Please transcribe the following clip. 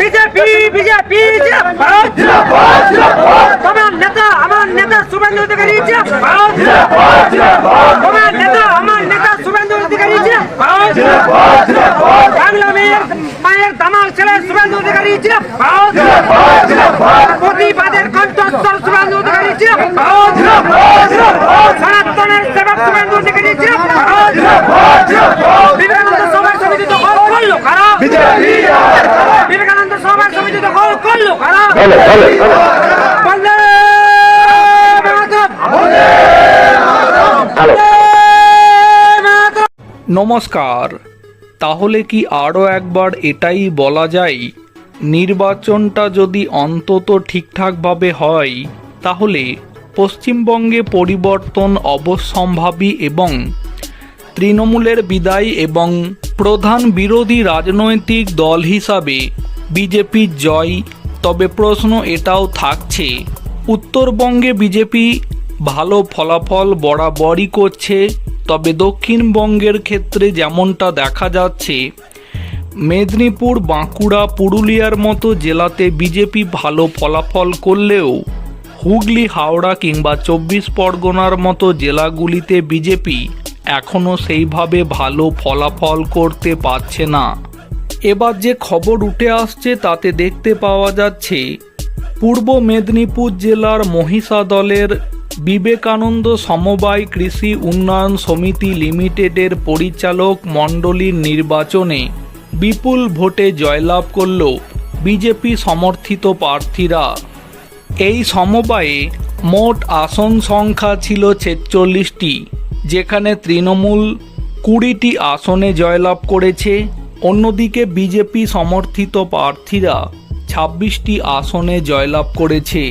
BJP BJP নেতা আমার নেতা শুভেন্দু অধিকারী তোমার নেতা আমার নেতা শুভেন্দু অধিকারী বাংলা মেয়ের মায়ের দামাল ছেলে শুভেন্দু অধিকারী প্রতিবাদের কণ্ঠস্বর শুভেন্দু অধিকারী সনাতনের সেবক শুভেন্দু অধিকারী বিবেকানন্দ সমাজ সমিতি তো গোল করল কারা বিবেকানন্দ সমাজ সমিতি তো গোল নমস্কার। তাহলে কি আরও একবার এটাই বলা যায়? নির্বাচনটা যদি অন্তত ঠিকঠাকভাবে হয় তাহলে পশ্চিমবঙ্গে পরিবর্তন অবশ্যম্ভাবী এবং তৃণমূলের বিদায় এবং প্রধান বিরোধী রাজনৈতিক দল হিসাবে বিজেপির জয় তবে প্রশ্ন এটাও থাকছে। উত্তরবঙ্গে বিজেপি ভালো ফলাফল বরাবরই করছে, তবে দক্ষিণবঙ্গের ক্ষেত্রে যেমনটা দেখা যাচ্ছে, মেদিনীপুর, বাঁকুড়া, পুরুলিয়ার মতো জেলাতে বিজেপি ভালো ফলাফল করলেও, হুগলি, হাওড়া কিংবা চব্বিশ পরগনার মতো জেলাগুলিতে বিজেপি এখনও সেইভাবে ভালো ফলাফল করতে পারছে না। এবার যে খবর উঠে আসছে তাতে দেখতে পাওয়া যাচ্ছে, পূর্ব মেদিনীপুর জেলার মহিষাদলের বিবেকানন্দ সমবায় কৃষি উন্নয়ন সমিতি লিমিটেডের পরিচালক মণ্ডলীর নির্বাচনে বিপুল ভোটে জয়লাভ করল বিজেপি সমর্থিত প্রার্থীরা। এই সমবায়ে মোট আসন সংখ্যা ছিল ছেচল্লিশটি, যেখানে তৃণমূল কুড়িটি আসনে জয়লাভ করেছে। অন্যদিকে বিজেপি সমর্থিত প্রার্থীরা ছাব্বিশটি আসনে জয়লাভ করেছে।